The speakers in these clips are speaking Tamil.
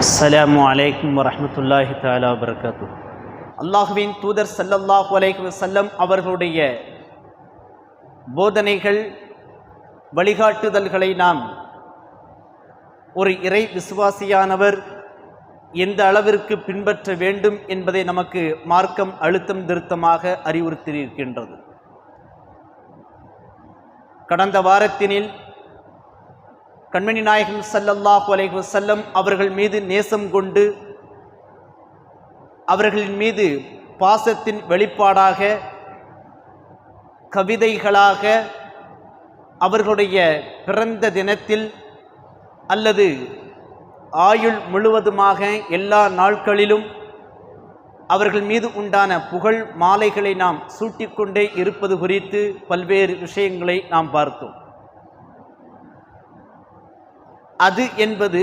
அஸ்லாம் வலைக்கம் வரமத்துல்லாஹி தாலா வபரகாத்து அல்லாஹுவின் தூதர் சல்லல்லாஹு அலைஹி வசல்லம் அவர்களுடைய போதனைகள் வழிகாட்டுதல்களை நாம் ஒரு இறை விசுவாசியானவர் எந்த அளவிற்கு பின்பற்ற வேண்டும் என்பதை நமக்கு மார்க்கம் அழுத்தம் திருத்தமாக அறிவுறுத்தியிருக்கின்றது. கடந்த வாரத்தினில் கண்மணி நாயகன் சல்லல்லாஹு அலைஹி செல்லம் அவர்கள் மீது நேசம் கொண்டு அவர்களின் மீது பாசத்தின் வெளிப்பாடாக கவிதைகளாக அவர்களுடைய பிறந்த தினத்தில் அல்லது ஆயுள் முழுவதுமாக எல்லா நாட்களிலும் அவர்கள் மீது உண்டான புகழ் மாலைகளை நாம் சூட்டிக்கொண்டே இருப்பது குறித்து பல்வேறு விஷயங்களை நாம் பார்த்தோம். அது என்பது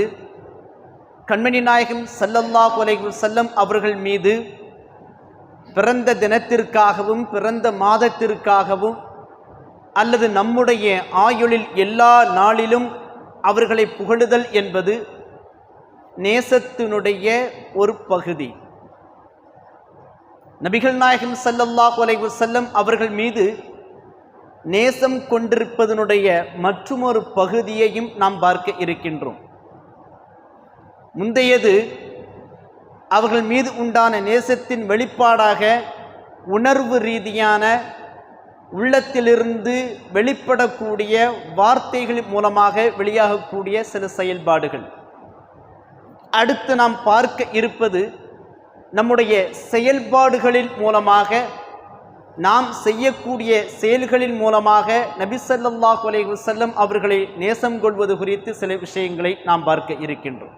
கண்மணி நாயகம் சல்லல்லா அலைஹி செல்லம் அவர்கள் மீது பிறந்த தினத்திற்காகவும் பிறந்த மாதத்திற்காகவும் அல்லது நம்முடைய ஆயுளில் எல்லா நாளிலும் அவர்களை புகழுதல் என்பது நேசத்தினுடைய ஒரு பகுதி. நபிகள் நாயகம் ஸல்லல்லாஹு அலைஹி செல்லம் அவர்கள் மீது நேசம் கொண்டிருப்பதனுடைய மற்றுமொரு பகுதியையும் நாம் பார்க்க இருக்கின்றோம். முந்தையது அவர்கள் மீது உண்டான நேசத்தின் வெளிப்பாடாக உணர்வு ரீதியான உள்ளத்திலிருந்து வெளிப்படக்கூடிய வார்த்தைகள் மூலமாக வெளியாகக்கூடிய சில செயல்பாடுகள். அடுத்து நாம் பார்க்க இருப்பது நம்முடைய செயல்பாடுகளின் மூலமாக நாம் செய்யக்கூடிய செயல்களின் மூலமாக நபி ஸல்லல்லாஹு அலைஹி அவர்களை நேசம் கொள்வது குறித்து சில விஷயங்களை நாம் பார்க்க இருக்கின்றோம்.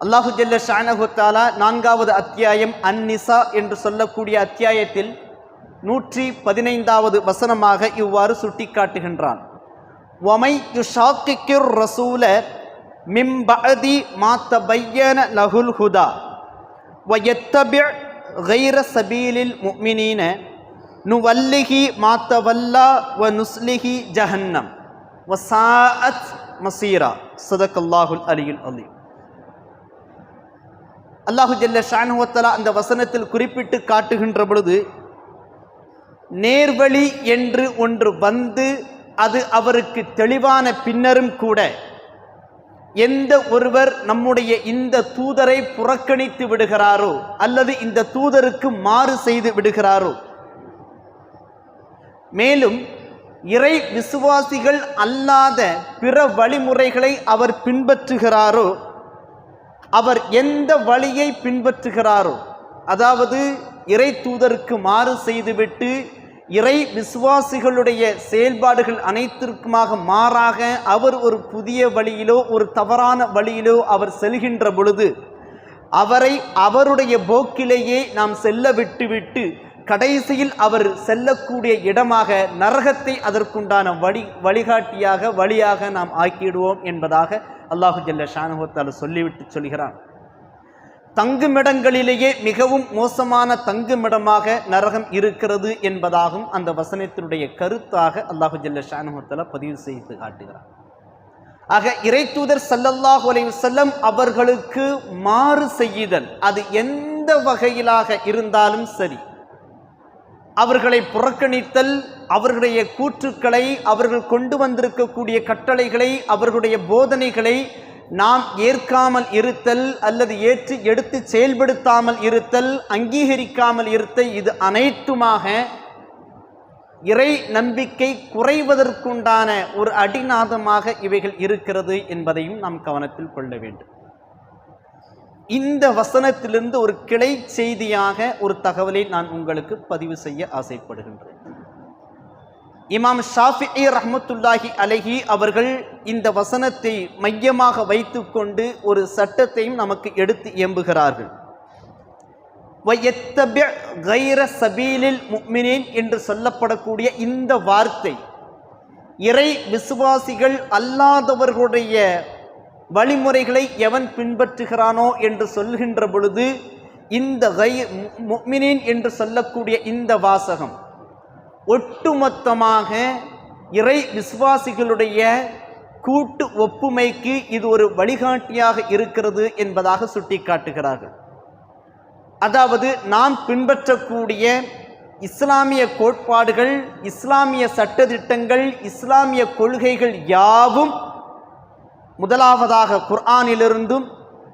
அல்லாஹு ஜல்ல ஷானகுத்தாலா நான்காவது அத்தியாயம் அந்நிசா என்று சொல்லக்கூடிய அத்தியாயத்தில் நூற்றி பதினைந்தாவது வசனமாக இவ்வாறு சுட்டிக்காட்டுகின்றான். ஒமை யுஷாக்கிர் ரசூல மிம்பதி மாத்த பையன லகுல் ஹுதா வயத்தபிዕ غير سبيل المؤمنين نوله ما تولى ونسله جهنم وساءت مصيرا صدق الله العلي العظيم அல்லாஹு ஜல்ல ஷானுவத்தலா அந்த வசனத்தில் குறிப்பிட்டு காட்டுகின்ற பொழுது நேர்வழி என்று ஒன்று வந்து அது அவருக்கு தெளிவான பின்னரும் கூட எந்த ஒருவர் நம்முடைய இந்த தூதரை புறக்கணித்து விடுகிறாரோ அல்லது இந்த தூதருக்கு மாறு செய்து விடுகிறாரோ. மேலும் இறை விசுவாசிகள் அல்லாத பிற வழிமுறைகளை அவர் பின்பற்றுகிறாரோ அவர் எந்த வழியை பின்பற்றுகிறாரோ அதாவது இறை தூதருக்கு மாறு செய்துவிட்டு இறை விசுவாசிகளுடைய செயல்பாடுகள் அனைத்திற்குமாக மாறாக அவர் ஒரு புதிய வழியிலோ ஒரு தவறான வழியிலோ அவர் செல்கின்ற பொழுது அவரை அவருடைய போக்கிலேயே நாம் செல்ல விட்டுவிட்டு கடைசியில் அவர் செல்லக்கூடிய இடமாக நரகத்தை அதற்குண்டான வழி வழிகாட்டியாக வழியாக நாம் ஆக்கிடுவோம் என்பதாக அல்லாஹு ஜல்ல ஷானுகத்தால் சொல்லிவிட்டு சொல்கிறான். தங்குமிடங்களிலேயே மிகவும் மோசமான தங்குமிடமாக நரகம் இருக்கிறது என்பதாகும் அந்த வசனத்தினுடைய கருத்தாக அல்லாஹு ஜல்ல ஷானுகத்தால பதிவு செய்து காட்டுகிறார். ஆக இறைத்தூதர் சல்லல்லாஹ் சல்லல்லாஹு செல்லம் அவர்களுக்கு மாறு செய்யுதல் அது எந்த வகையிலாக இருந்தாலும் சரி. அவர்களை புறக்கணித்தல் அவர்களுடைய கூற்றுக்களை அவர்கள் கொண்டு வந்திருக்கக்கூடிய கட்டளைகளை அவர்களுடைய போதனைகளை நாம் ஏற்காமல் இருத்தல் அல்லது ஏற்று எடுத்து செயல்படுத்தாமல் இருத்தல் அங்கீகரிக்காமல் இருத்தல் இது அனைத்துமாக இறை நம்பிக்கை குறைவதற்குண்டான ஒரு அடிநாதமாக இவைகள் இருக்கிறது என்பதையும் நாம் கவனத்தில் கொள்ள வேண்டும். இந்த வசனத்திலிருந்து ஒரு கிளை செய்தியாக ஒரு தகவலை நான் உங்களுக்கு பதிவு செய்ய ஆசைப்படுகின்றேன். இமாம் ஷாஃபி ரஹமத்துல்லாஹி அலஹி அவர்கள் இந்த வசனத்தை மையமாக வைத்துக்கொண்டு ஒரு சட்டத்தையும் நமக்கு எடுத்து இயம்புகிறார்கள். கைர சபீலில் முக்மினேன் என்று சொல்லப்படக்கூடிய இந்த வார்த்தை இறை விசுவாசிகள் அல்லாதவர்களுடைய வழிமுறைகளை எவன் பின்பற்றுகிறானோ என்று சொல்கின்ற பொழுது இந்த கை முக்மினேன் என்று சொல்லக்கூடிய இந்த வாசகம் ஒட்டுமொத்தமாக இறை விசுவாசிகளுடைய கூட்டு ஒப்புமைக்கு இது ஒரு வழிகாட்டியாக இருக்கிறது என்பதாக சுட்டிக்காட்டுகிறார்கள். அதாவது நாம் பின்பற்றக்கூடிய இஸ்லாமிய கோட்பாடுகள் இஸ்லாமிய சட்டதிட்டங்கள் இஸ்லாமிய கொள்கைகள் யாவும் முதலாவதாக குர்ஆனிலிருந்தும்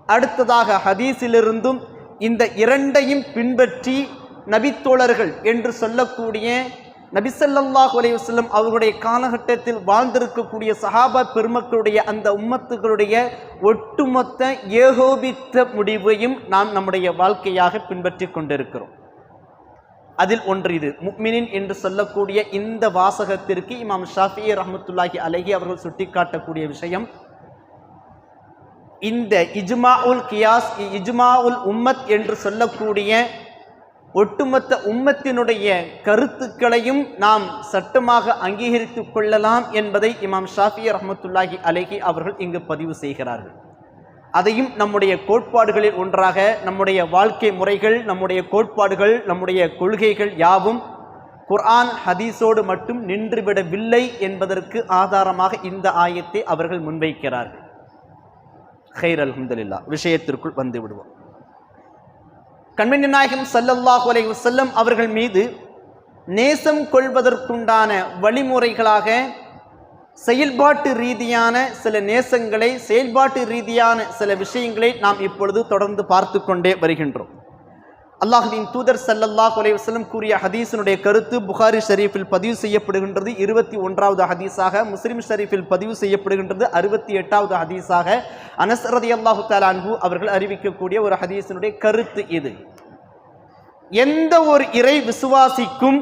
அடுத்ததாக ஹதீஸிலிருந்தும் இந்த இரண்டையும் பின்பற்றி நபித்தோழர்கள் என்று சொல்லக்கூடிய நபிசல்லாஹ் அலையுஸ்லம் அவருடைய அவர்களுடைய காலகட்டத்தில் வாழ்ந்திருக்கக்கூடிய சஹாபா பெருமக்களுடைய அந்த உம்மத்துகளுடைய ஒட்டுமொத்த ஏகோபித்த முடிவையும் நாம் நம்முடைய வாழ்க்கையாக பின்பற்றி கொண்டிருக்கிறோம். அதில் ஒன்று இது. முக்மினின் என்று சொல்லக்கூடிய இந்த வாசகத்திற்கு இமாம் ஷாஃபி ரஹமத்துல்லாஹி அலஹி அவர்கள் சுட்டிக்காட்டக்கூடிய விஷயம் இந்த இஜ்மா உல் கியாஸ் இஜ்மா உல் உம்மத் என்று சொல்லக்கூடிய ஒட்டுமொத்த உம்மத்தினுடைய கருத்துக்களையும் நாம் சட்டமாக அங்கீகரித்து கொள்ளலாம் என்பதை இமாம் ஷாஃபி ரஹமத்துல்லாஹி அலைஹி அவர்கள் இங்கு பதிவு செய்கிறார்கள். அதையும் நம்முடைய கோட்பாடுகளில் ஒன்றாக நம்முடைய வாழ்க்கை முறைகள் நம்முடைய கோட்பாடுகள் நம்முடைய கொள்கைகள் யாவும் குர்ஆன் ஹதீஸோடு மட்டும் நின்றுவிடவில்லை என்பதற்கு ஆதாரமாக இந்த ஆயத்தை அவர்கள் முன்வைக்கிறார்கள். ஹைர் அலமதுல்லா விஷயத்திற்குள் வந்து விடுவோம். கண்மணி நாயகம் சல்லல்லாஹ் அலைஹி வஸல்லம் அவர்கள் மீது நேசம் கொள்வதற்குண்டான வழிமுறைகளாக செயல்பாட்டு ரீதியான சில நேசங்களை செயல்பாட்டு ரீதியான சில விஷயங்களை நாம் இப்பொழுது தொடர்ந்து பார்த்து கொண்டே வருகின்றோம். அல்லாஹுவின் தூதர் சல்லல்லாஹு அலைஹி கூறிய ஹதீஸினுடைய கருத்து புகாரி ஷரீஃபில் பதிவு செய்யப்படுகின்றது. இருபத்தி ஒன்றாவது ஹதீஸாக முஸ்லீம் ஷரீஃபில் பதிவு செய்யப்படுகின்றது. அறுபத்தி எட்டாவது ஹதீஸாக அனசரதி அல்லாஹு தஆலா அவர்கள் அறிவிக்கக்கூடிய ஒரு ஹதீஸினுடைய கருத்து இது. எந்த ஒரு இறை விசுவாசிக்கும்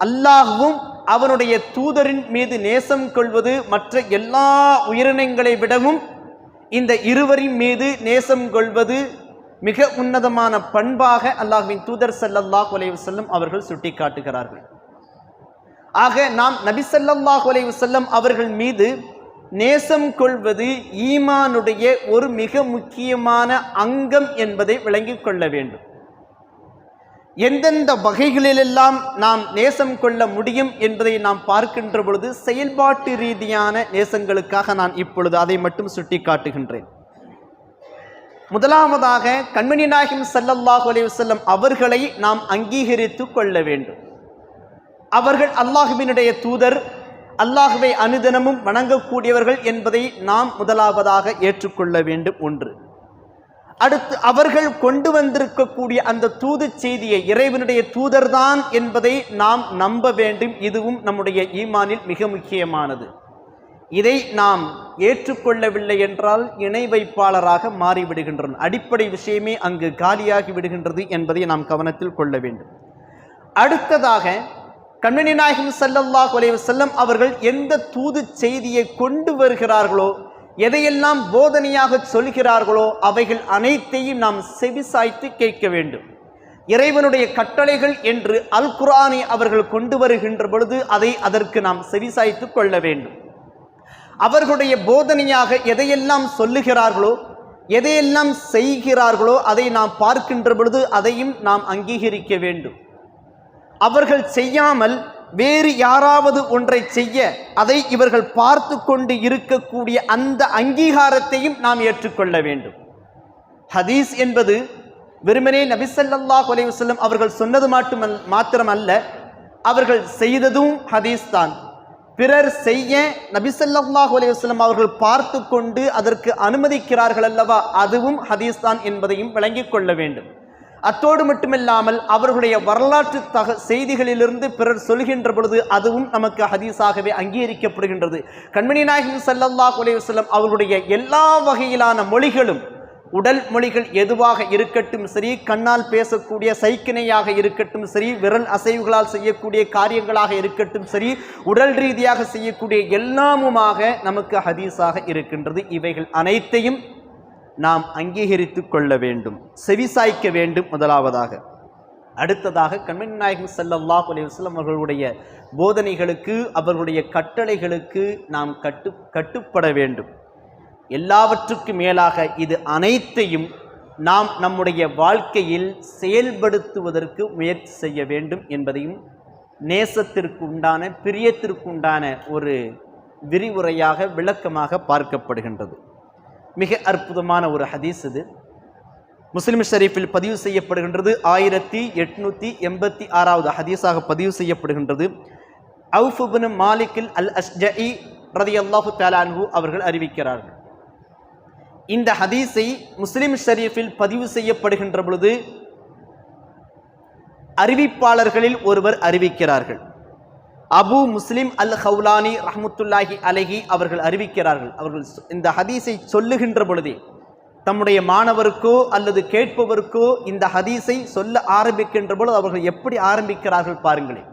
அல்லாஹுவும் அவனுடைய தூதரின் மீது நேசம் கொள்வது மற்ற எல்லா உயிரினங்களை விடவும் இந்த இருவரின் மீது நேசம் கொள்வது மிக உன்னதமான பண்பாக அல்லாஹுவின் தூதர் சல்லல்லாஹ் அலைஹி செல்லும் அவர்கள் சுட்டிக்காட்டுகிறார்கள். ஆக நாம் நபி ஸல்லல்லாஹு அலைஹி செல்லும் அவர்கள் மீது நேசம் கொள்வது ஈமானுடைய ஒரு மிக முக்கியமான அங்கம் என்பதை விளங்கிக் கொள்ள வேண்டும். எந்தெந்த வகைகளிலெல்லாம் நாம் நேசம் கொள்ள முடியும் என்பதை நாம் பார்க்கின்ற பொழுது செயல்பாட்டு ரீதியான நேசங்களுக்காக நான் இப்பொழுது அதை மட்டும் சுட்டி காட்டுகின்றேன் முதலாவதாக கண்மணி நாயகம் சல்லல்லாஹு அலைஹி அவர்களை நாம் அங்கீகரித்து கொள்ள வேண்டும். அவர்கள் அல்லாஹுவினுடைய தூதர் அல்லாஹுவை அனுதினமும் வணங்கக்கூடியவர்கள் என்பதை நாம் முதலாவதாக ஏற்றுக்கொள்ள வேண்டும் ஒன்று. அடுத்து அவர்கள் கொண்டு வந்திருக்கக்கூடிய அந்த தூது செய்தியை இறைவனுடைய தூதர்தான் என்பதை நாம் நம்ப வேண்டும். இதுவும் நம்முடைய ஈமானில் மிக முக்கியமானது. இதை நாம் ஏற்றுக்கொள்ளவில்லை என்றால் இணை வைப்பாளராக மாறிவிடுகின்றன. அடிப்படை விஷயமே அங்கு காலியாகி விடுகின்றது என்பதை நாம் கவனத்தில் கொள்ள வேண்டும். அடுத்ததாக கண்மணி நாயகம் ஸல்லல்லாஹு அலைஹி செல்லம் அவர்கள் எந்த தூது செய்தியை கொண்டு வருகிறார்களோ எதையெல்லாம் போதனையாக சொல்கிறார்களோ அவைகள் அனைத்தையும் நாம் செவிசாய்த்து கேட்க வேண்டும். இறைவனுடைய கட்டளைகள் என்று அல் குர்ஆனை அவர்கள் கொண்டு வருகின்ற பொழுது அதை அதற்கு நாம் செவிசாய்த்து கொள்ள வேண்டும். அவர்களுடைய போதனையாக எதையெல்லாம் சொல்லுகிறார்களோ எதையெல்லாம் செய்கிறார்களோ அதை நாம் பார்க்கின்ற பொழுது அதையும் நாம் அங்கீகரிக்க வேண்டும். அவர்கள் செய்யாமல் வேறு யாராவது ஒன்றை செய்ய அதை இவர்கள் பார்த்து கொண்டு இருக்கக்கூடிய அந்த அங்கீகாரத்தையும் நாம் ஏற்றுக்கொள்ள வேண்டும். ஹதீஸ் என்பது வெறுமனே நபிசல்லா அலைஹி அவர்கள் சொன்னது மட்டும் மாத்திரமல்ல அவர்கள் செய்ததும் ஹதீஸ் தான். பிறர் செய்ய நபிசல்லாஹு அலைஹி வஸல்லம் அவர்கள் பார்த்து கொண்டு அதற்கு அனுமதிக்கிறார்கள் அல்லவா? அதுவும் ஹதீஸ் தான் என்பதையும் விளங்கிக் கொள்ள வேண்டும். அத்தோடு மட்டுமில்லாமல் அவர்களுடைய வரலாற்று தக செய்திகளிலிருந்து பிறர் சொல்கின்ற பொழுது அதுவும் நமக்கு ஹதீஸாகவே அங்கீகரிக்கப்படுகின்றது. கண்மணி நாயகம் ஸல்லல்லாஹு அலைஹி வஸல்லம் அவர்களுடைய எல்லா வகையிலான மொழிகளும் உடல் மொழிகள் எதுவாக இருக்கட்டும் சரி கண்ணால் பேசக்கூடிய சைக்கிணையாக இருக்கட்டும் சரி விரல் அசைவுகளால் செய்யக்கூடிய காரியங்களாக இருக்கட்டும் சரி உடல் ரீதியாக செய்யக்கூடிய எல்லாமுமாக நமக்கு ஹதீஸாக இருக்கின்றது. இவைகள் அனைத்தையும் நாம் அங்கீகரித்து கொள்ள வேண்டும் செவிசாய்க்க வேண்டும் முதலாவதாக. அடுத்ததாக கண்மணி நாயகம் ஸல்லல்லாஹு அலைஹி அவர்களுடைய போதனைகளுக்கு அவர்களுடைய கட்டளைகளுக்கு நாம் கட்டு கட்டுப்பட வேண்டும். எல்லாவற்றுக்கும் மேலாக இது அனைத்தையும் நாம் நம்முடைய வாழ்க்கையில் செயல்படுத்துவதற்கு முயற்சி செய்ய வேண்டும் என்பதையும் நேசத்திற்கு உண்டான பிரியத்திற்கு உண்டான ஒரு விரிவுரையாக விளக்கமாக பார்க்கப்படுகின்றது. மிக அற்புதமான ஒரு ஹதீஸ் இது. முஸ்லிம் ஷரீஃபில் பதிவு செய்யப்படுகின்றது. ஆயிரத்தி எட்நூற்றி எண்பத்தி ஆறாவது ஹதீஸாக பதிவு செய்யப்படுகின்றது. அவுஃபுபின் மாலிக்கில் அல் அஸ்ஜஇ ரதி அல்லாஹு தாலான்ஹூ அவர்கள் அறிவிக்கிறார்கள். இந்த ஹதீஸை முஸ்லிம் ஷரீஃபில் பதிவு செய்யப்படுகின்ற பொழுது அறிவிப்பாளர்களில் ஒருவர் அறிவிக்கிறார்கள். அபு முஸ்லிம் அல் ஹவுலானி ரஹமுத்துல்லாஹி அலஹி அவர்கள் அறிவிக்கிறார்கள். அவர்கள் இந்த ஹதீஸை சொல்லுகின்ற பொழுதே தம்முடைய மாணவருக்கோ அல்லது கேட்பவருக்கோ இந்த ஹதீஸை சொல்ல ஆரம்பிக்கின்ற பொழுது அவர்கள் எப்படி ஆரம்பிக்கிறார்கள் பாருங்களேன்.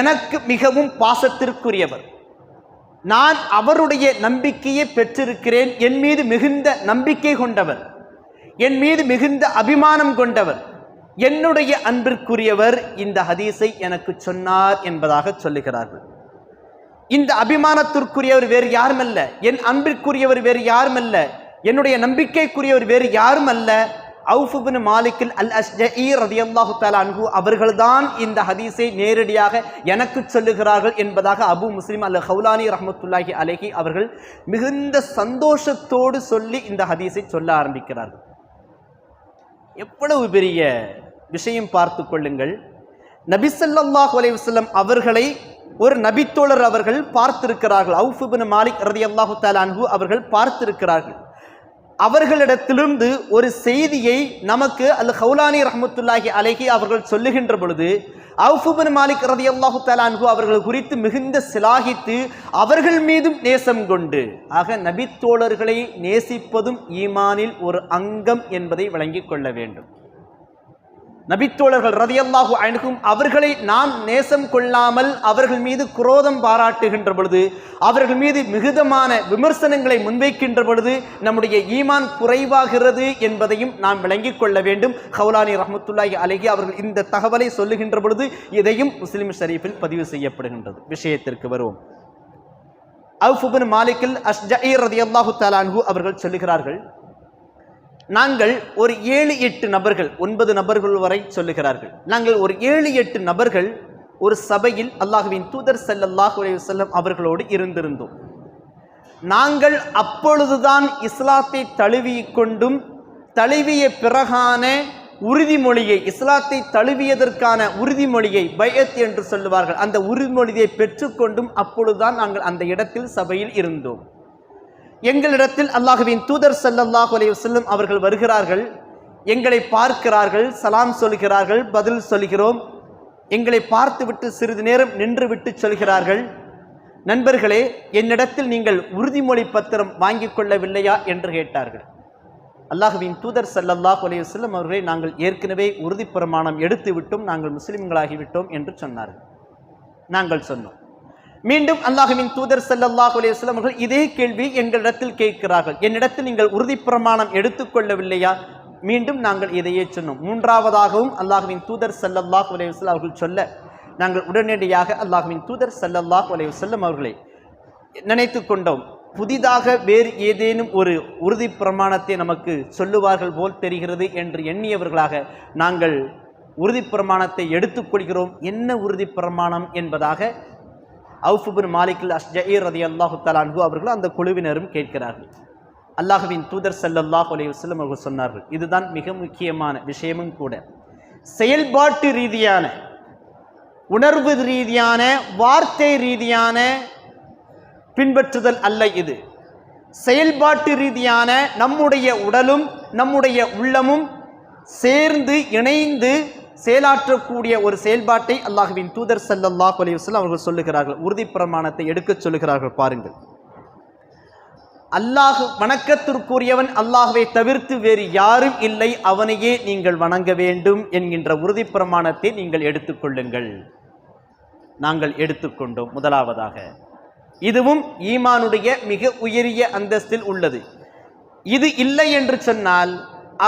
எனக்கு மிகவும் பாசத்திற்குரியவர். நான் அவருடைய நம்பிக்கையை பெற்றிருக்கிறேன். என் மீது மிகுந்த நம்பிக்கை கொண்டவர். என் மீது மிகுந்த அபிமானம் கொண்டவர். என்னுடைய அன்பிற்குரியவர் இந்த ஹதீஸை எனக்கு சொன்னார் என்பதாக சொல்லுகிறார்கள். இந்த அபிமானத்திற்குரியவர் வேறு யாரும் அல்ல என் அன்பிற்குரியவர் வேறு யாரும் அல்ல என்னுடைய நம்பிக்கைக்குரியவர் வேறு யாரும் அல்ல அவுஃபுபின் மாலிக்கில் அல் அஸ்ஜஇ ரதியல்லாஹு தாலா அன்ஹு அவர்கள்தான் இந்த ஹதீஸை நேரடியாக எனக்கு சொல்லுகிறார்கள் என்பதாக அபு முஸ்லிம் அல் ஹவுலானி ரஹமத்துல்லாஹி அலைஹி அவர்கள் மிகுந்த சந்தோஷத்தோடு சொல்லி இந்த ஹதீஸை சொல்ல ஆரம்பிக்கிறார்கள். எவ்வளவு பெரிய விஷயம் பார்த்து கொள்ளுங்கள். நபி ஸல்லல்லாஹு அவர்களை ஒரு நபித்தோழர் அவர்கள் பார்த்திருக்கிறார்கள். அவுஃபுபின் மாலிக் ரதியல்லாஹு தாலா அன்ஹு அவர்கள் பார்த்திருக்கிறார்கள். அவர்களிடத்திலிருந்து ஒரு செய்தியை நமக்கு அல் ஹவுலானி ரஹமத்துல்லாஹி அலைஹி அவர்கள் சொல்லுகின்ற பொழுது அவுஃப் மாலிக் ரதி அல்லாஹு அன்ஹு அவர்கள் குறித்து மிகுந்த சிலாகித்து அவர்கள் மீதும் நேசம் கொண்டு ஆக நபித்தோழர்களை நேசிப்பதும் ஈமானில் ஒரு அங்கம் என்பதை விளங்கிக் கொள்ள வேண்டும். நபித்தோழர்கள் ரதியல்லாஹு அணுகும் அவர்களை நாம் நேசம் கொள்ளாமல் அவர்கள் மீது குரோதம் பாராட்டுகின்ற பொழுது அவர்கள் மீது மிகுதமான விமர்சனங்களை முன்வைக்கின்ற பொழுது நம்முடைய ஈமான் குறைவாகிறது என்பதையும் நாம் விளங்கிக் கொள்ள வேண்டும். ஹவுலானி ரஹமத்துல்லாஹி அலகி அவர்கள் இந்த தகவலை சொல்லுகின்ற பொழுது இதையும் முஸ்லிம் ஷரீஃபில் பதிவு செய்யப்படுகின்றது. விஷயத்திற்கு வருவோம். அவுஃபுபின் மாலிக்கில் அஷ்ஜஇ ரதியல்லாஹு தலான்ஹு அவர்கள் சொல்லுகிறார்கள் நாங்கள் ஒரு ஏழு எட்டு நபர்கள் ஒன்பது நபர்கள் வரை சொல்லுகிறார்கள். நாங்கள் ஒரு ஏழு எட்டு நபர்கள் ஒரு சபையில் அல்லாஹுவின் தூதர் ஸல்லல்லாஹு அலைஹி அவர்களோடு இருந்திருந்தோம். நாங்கள் அப்பொழுதுதான் இஸ்லாத்தை தழுவி கொண்டும் தழுவிய பிறகான உறுதிமொழியை இஸ்லாத்தை தழுவியதற்கான உறுதிமொழியை பயத் என்று சொல்லுவார்கள். அந்த உறுதிமொழியை பெற்றுக்கொண்டும் அப்பொழுதுதான் நாங்கள் அந்த இடத்தில் சபையில் இருந்தோம். எங்களிடத்தில் அல்லாஹுவின் தூதர் ஸல்லல்லாஹு அலைஹி செல்லும் அவர்கள் வருகிறார்கள். எங்களை பார்க்கிறார்கள் சலாம் சொல்கிறார்கள் பதில் சொல்கிறோம். எங்களை பார்த்துவிட்டு சிறிது நேரம் நின்றுவிட்டு சொல்கிறார்கள். நண்பர்களே என்னிடத்தில் நீங்கள் உறுதிமொழி பத்திரம் வாங்கிக் கொள்ளவில்லையா என்று கேட்டார்கள். அல்லாஹுவின் தூதர் சல்லல்லாஹ் அலைஹி செல்லும் அவர்களை நாங்கள் ஏற்கனவே உறுதி பிரமாணம் எடுத்து விட்டோம் நாங்கள் முஸ்லிம்களாகிவிட்டோம் என்று சொன்னார்கள். நாங்கள் சொன்னோம். மீண்டும் அல்லாஹுவின் தூதர் செல்லல்லாஹு அலையம் அவர்கள் இதே கேள்வி எங்களிடத்தில் கேட்கிறார்கள். என்னிடத்தில் நீங்கள் உறுதி பிரமாணம் எடுத்துக்கொள்ளவில்லையா? மீண்டும் நாங்கள் இதையே சொன்னோம். மூன்றாவதாகவும் அல்லாஹுவின் தூதர் செல்லல்லாஹு அலையம் அவர்கள் சொல்ல நாங்கள் உடனடியாக அல்லாஹுவின் தூதர் செல்லல்லாஹு அலையம் அவர்களை நினைத்து கொண்டோம். புதிதாக வேறு ஏதேனும் ஒரு உறுதி பிரமாணத்தை நமக்கு சொல்லுவார்கள் போல் தெரிகிறது என்று எண்ணியவர்களாக நாங்கள் உறுதி பிரமாணத்தை எடுத்துக்கொள்கிறோம். என்ன உறுதி பிரமாணம் என்பதாக அவுஃபுபின் மாலிக்கில் அஷ்ஜஈர் ரதி அல்லாஹு தலான்கு அவர்கள் அந்த குழுவினரும் கேட்கிறார்கள். அல்லாஹுவின் தூதர் செல்லல்லாஹ் அலைஹி வஸல்லம் அவர்கள் சொன்னார்கள் இதுதான் மிக முக்கியமான விஷயமும் கூட. செயல்பாட்டு ரீதியான உணர்வு ரீதியான வார்த்தை ரீதியான பின்பற்றுதல் அல்ல இது. செயல்பாட்டு ரீதியான நம்முடைய உடலும் நம்முடைய உள்ளமும் சேர்ந்து இணைந்து செயலாற்றக்கூடிய ஒரு செயல்பாட்டை அல்லாஹுவின் தூதர் ஸல்லல்லாஹு அலைஹி அவர்கள் சொல்லுகிறார்கள். உறுதி பிரமாணத்தை எடுக்கச் சொல்லுகிறார்கள். பாருங்கள். அல்லாஹ் வணக்கத்திற்குரியவன் அல்லாஹுவை தவிர்த்து வேறு யாரும் இல்லை. அவனையே நீங்கள் வணங்க வேண்டும் என்கின்ற உறுதி பிரமாணத்தை நீங்கள் எடுத்துக்கொள்ளுங்கள் நாங்கள் எடுத்துக்கொண்டோம் முதலாவதாக இதுவும் ஈமானுடைய மிக உயரிய அந்தஸ்தில் உள்ளது. இது இல்லை என்று சொன்னால்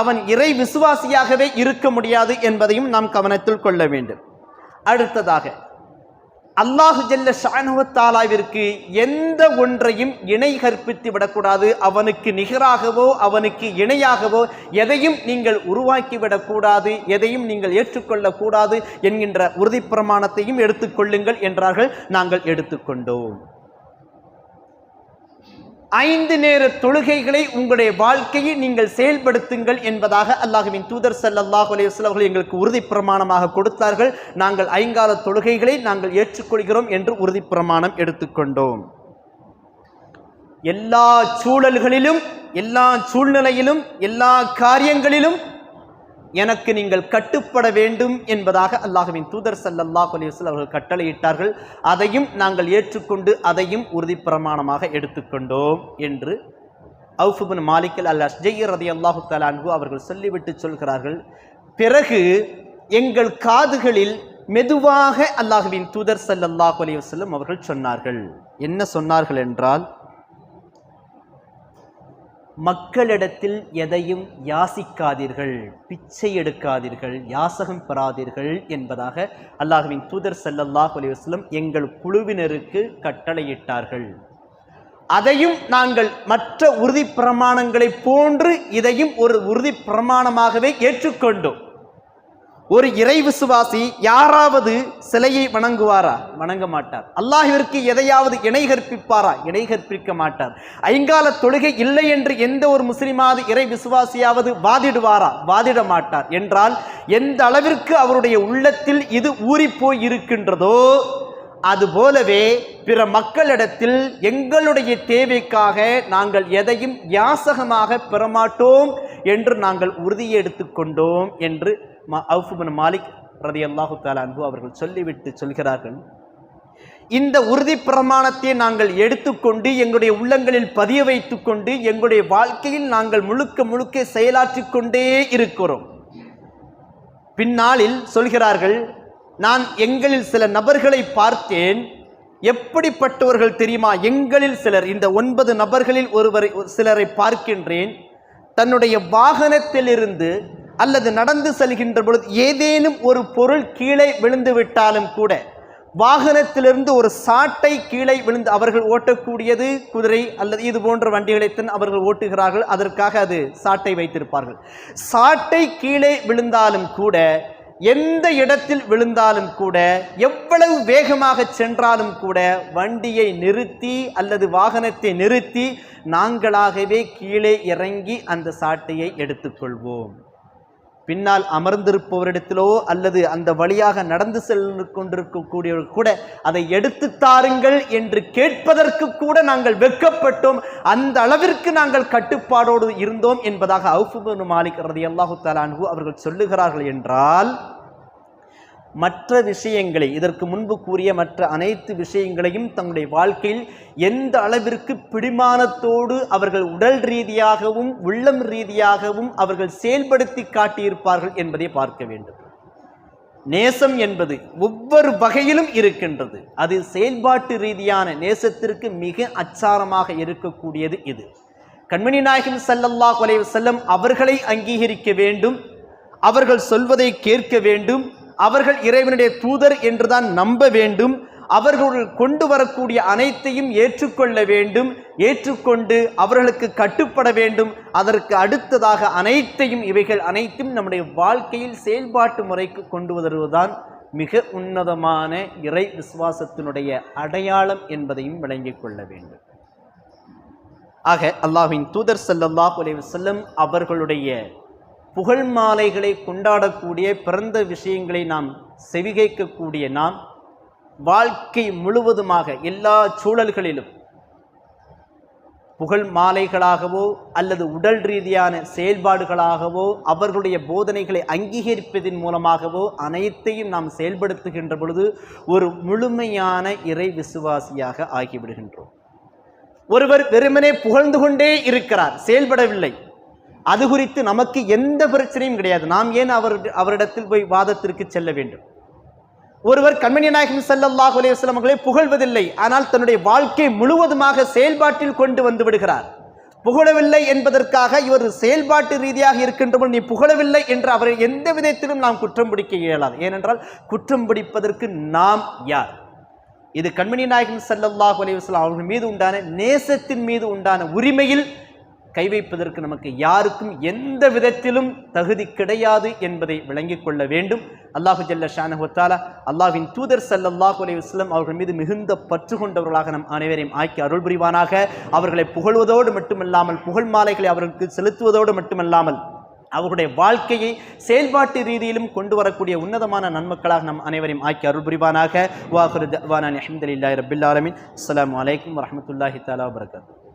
அவன் இறை விசுவாசியாகவே இருக்க முடியாது என்பதையும் நாம் கவனத்தில் கொள்ள வேண்டும். அடுத்ததாக அல்லாஹு ஜெல்ல ஷானுவத்தாலாவிற்கு எந்த ஒன்றையும் இணை கற்பித்து விடக்கூடாது. அவனுக்கு நிகராகவோ அவனுக்கு இணையாகவோ எதையும் நீங்கள் உருவாக்கி விடக்கூடாது எதையும் நீங்கள் ஏற்றுக்கொள்ளக்கூடாது என்கின்ற உறுதிப்பிரமாணத்தையும் எடுத்துக்கொள்ளுங்கள் என்றார்கள். நாங்கள் எடுத்துக்கொண்டோம் ஐந்து நேர தொழுகைகளை உங்களுடைய வாழ்க்கையை நீங்கள் செயல்படுத்துங்கள் என்பதாக அல்லாஹுவின் தூதர் ஸல்லல்லாஹு அலைஹி அவர்கள் எங்களுக்கு உறுதி பிரமாணமாக கொடுத்தார்கள். நாங்கள் ஐங்கால தொழுகைகளை நாங்கள் ஏற்றுக்கொள்கிறோம் என்று உறுதி பிரமாணம் எடுத்துக்கொண்டோம். எல்லா சூழல்களிலும் எல்லா சூழ்நிலையிலும் எல்லா காரியங்களிலும் எனக்கு நீங்கள் கட்டுப்பட வேண்டும் என்பதாக அல்லாஹுவின் தூதர் ஸல்லல்லாஹு அலிவசல் அவர்கள் கட்டளையிட்டார்கள். அதையும் நாங்கள் ஏற்றுக்கொண்டு அதையும் உறுதி பிரமாணமாக எடுத்துக்கொண்டோம் என்று அவுஃபுபின் மாலிக்கல் அல் அஷ்ஜையர் ரதி அல்லாஹு தலான்கு அவர்கள் சொல்லிவிட்டு சொல்கிறார்கள். பிறகு எங்கள் காதுகளில் மெதுவாக அல்லாஹுவின் தூதர் ஸல்லல்லாஹு அலைஹி அவர்கள் சொன்னார்கள். என்ன சொன்னார்கள் என்றால் மக்களிடத்தில் எதையும் யாசிக்காதீர்கள் பிச்சை எடுக்காதீர்கள் யாசகம் பெறாதீர்கள் என்பதாக அல்லாஹுவின் தூதர் ஸல்லல்லாஹு அலிவாஸ்லம் எங்கள் குழுவினருக்கு கட்டளையிட்டார்கள். அதையும் நாங்கள் மற்ற உறுதி பிரமாணங்களைப் போன்று இதையும் ஒரு உறுதி பிரமாணமாகவே ஏற்றுக்கொண்டோம். ஒரு இறை விசுவாசி யாராவது சிலையை வணங்குவாரா? வணங்க மாட்டார். அல்லாஹிற்கு எதையாவது இணை கற்பிப்பாரா? இணை கற்பிக்க மாட்டார். ஐங்கால தொழுகை இல்லை என்று எந்த ஒரு முஸ்லிமாவது இறை விசுவாசியாவது வாதிடுவாரா? வாதிட மாட்டார். என்றால் எந்த அளவிற்கு அவருடைய உள்ளத்தில் இது ஊறிப்போய் இருக்கின்றதோ அதுபோலவே பிற மக்களிடத்தில் எங்களுடைய தேவைக்காக நாங்கள் எதையும் யாசகமாக பெறமாட்டோம் என்று நாங்கள் உறுதியை எடுத்துக்கொண்டோம் என்று ம அவுஃபுபின் மாலிக் ரதி அல்லாஹு தாலான்பு அவர்கள் சொல்லிவிட்டு சொல்கிறார்கள் இந்த உறுதி பிரமாணத்தை நாங்கள் எடுத்துக்கொண்டு எங்களுடைய உள்ளங்களில் பதிய வைத்துக்கொண்டு எங்களுடைய வாழ்க்கையில் நாங்கள் முழுக்க முழுக்க செயலாற்றிக் கொண்டே இருக்கிறோம். பின்னாளில் சொல்கிறார்கள் நான் எங்களில் சில நபர்களை பார்த்தேன். எப்படிப்பட்டவர்கள் தெரியுமா? எங்களில் சிலர் இந்த ஒன்பது நபர்களில் ஒருவரை சிலரை பார்க்கின்றேன். தன்னுடைய வாகனத்திலிருந்து அல்லது நடந்து செல்கின்ற பொழுது ஏதேனும் ஒரு பொருள் கீழே விழுந்து விட்டாலும் கூட வாகனத்திலிருந்து ஒரு சாட்டை கீழே விழுந்து அவர்கள் ஓட்டக்கூடியது குதிரை அல்லது இது போன்ற வண்டிகளைத்தான் அவர்கள் ஓட்டுகிறார்கள். அதற்காக அது சாட்டை வைத்திருப்பார்கள். சாட்டை கீழே விழுந்தாலும் கூட எந்த இடத்தில் விழுந்தாலும் கூட எவ்வளவு வேகமாக சென்றாலும் கூட வண்டியை நிறுத்தி அல்லது வாகனத்தை நிறுத்தி நாங்களாகவே கீழே இறங்கி அந்த சாட்டையை எடுத்துக்கொள்வோம். பின்னால் அமர்ந்திருப்பவரிடத்திலோ அல்லது அந்த வழியாக நடந்து சென்று கொண்டிருக்கக்கூடியவர் கூட அதை எடுத்து தாருங்கள் என்று கேட்பதற்கு கூட நாங்கள் வெட்கப்பட்டோம். அந்த அளவிற்கு நாங்கள் கட்டுப்பாடோடு இருந்தோம் என்பதாக அவுஃபுபன் மாலிக் ரதி அல்லாஹு தலான்ஹு அவர்கள் சொல்லுகிறார்கள் என்றால் மற்ற விஷயங்களை இதற்கு முன்பு கூறிய மற்ற அனைத்து விஷயங்களையும் தங்களுடைய வாழ்க்கையில் எந்த அளவிற்கு பிடிமானத்தோடு அவர்கள் உடல் ரீதியாகவும் உள்ளம் ரீதியாகவும் அவர்கள் செயல்படுத்தி காட்டியிருப்பார்கள் என்பதை பார்க்க வேண்டும். நேசம் என்பது ஒவ்வொரு வகையிலும் இருக்கின்றது. அது செயல்பாட்டு ரீதியான நேசத்திற்கு மிக அச்சாரமாக இருக்கக்கூடியது இது. கண்மணி நாயகம் ஸல்லல்லாஹு அலைஹி அவர்களை அங்கீகரிக்க வேண்டும். அவர்கள் சொல்வதை கேட்க வேண்டும். அவர்கள் இறைவனுடைய தூதர் என்றுதான் நம்ப வேண்டும். அவர்கள் கொண்டு வரக்கூடிய அனைத்தையும் ஏற்றுக்கொள்ள வேண்டும். ஏற்றுக்கொண்டு அவர்களுக்கு கட்டுப்பட வேண்டும். அதற்கு அடுத்ததாக அனைத்தையும் இவைகள் அனைத்தும் நம்முடைய வாழ்க்கையில் செயல்பாட்டு முறைக்கு கொண்டு வருவதுதான் மிக உன்னதமான இறை விசுவாசத்தினுடைய அடையாளம் என்பதையும் விளங்கிக் கொள்ள வேண்டும். ஆக அல்லாஹின் தூதர் ஸல்லல்லாஹு அலைஹி அவர்களுடைய புகழ் மாலைகளை கொண்டாடக்கூடிய பிறந்த விஷயங்களை நாம் செவிகைக்கக்கூடிய நாம் வாழ்க்கை முழுவதுமாக எல்லா சூழல்களிலும் புகழ் மாலைகளாகவோ அல்லது உடல் ரீதியான செயல்பாடுகளாகவோ அவர்களுடைய போதனைகளை அங்கீகரிப்பதன் மூலமாகவோ அனைத்தையும் நாம் செயல்படுத்துகின்ற பொழுது ஒரு முழுமையான இறை விசுவாசியாக ஆகிவிடுகின்றோம். ஒருவர் வெறுமனே புகழ்ந்து கொண்டே இருக்கிறார் செயல்படவில்லை. அது குறித்து நமக்கு எந்த பிரச்சனையும் கிடையாது. நாம் ஏன் அவர் அவரிடத்தில் போய் வாதத்திற்கு செல்ல வேண்டும்? ஒருவர் கண்மணி நாயகம் செல்லல்லாஹ் அலைஹி அவர்களை புகழ்வதில்லை. ஆனால் தன்னுடைய வாழ்க்கை முழுவதுமாக செயல்பாட்டில் கொண்டு வந்து விடுகிறார். புகழவில்லை என்பதற்காக இவர் செயல்பாட்டு ரீதியாக இருக்கின்றபோது நீ புகழவில்லை என்று அவரை எந்த விதத்திலும் நாம் குற்றம் பிடிக்க இயலாது. ஏனென்றால் குற்றம் பிடிப்பதற்கு நாம் யார்? இது கண்மணி நாயகம் செல்லல்லாஹ் அலைஹி அவர்கள் மீது உண்டான நேசத்தின் மீது உண்டான உரிமையில் கை வைப்பதற்கு நமக்கு யாருக்கும் எந்த விதத்திலும் தகுதி கிடையாது என்பதை விளங்கிக் கொள்ள வேண்டும். அல்லாஹு ஜல்ல ஷானஹுத்தாலா அல்லாஹின் தூதர் ஸல்லல்லாஹு அலி வஸ்லம் அவர்கள் மீது மிகுந்த பற்று கொண்டவர்களாக நம் அனைவரையும் ஆக்கி அருள் புரிவானாக அவர்களை புகழ்வதோடு மட்டுமல்லாமல் புகழ் மாலைகளை அவர்களுக்கு செலுத்துவதோடு மட்டுமல்லாமல் அவருடைய வாழ்க்கையை செயல்பாட்டு ரீதியிலும் கொண்டு வரக்கூடிய உன்னதமான நன்மக்களாக நம் அனைவரையும் ஆக்கி அருள் புரிவானாக வாஹுரு தவானான் அஹமதுல்லாஹி ரபில்லாலமின் அஸ்லாம் வலைக்கம் வரமத்துல்லாஹி தாலா வரகாத்து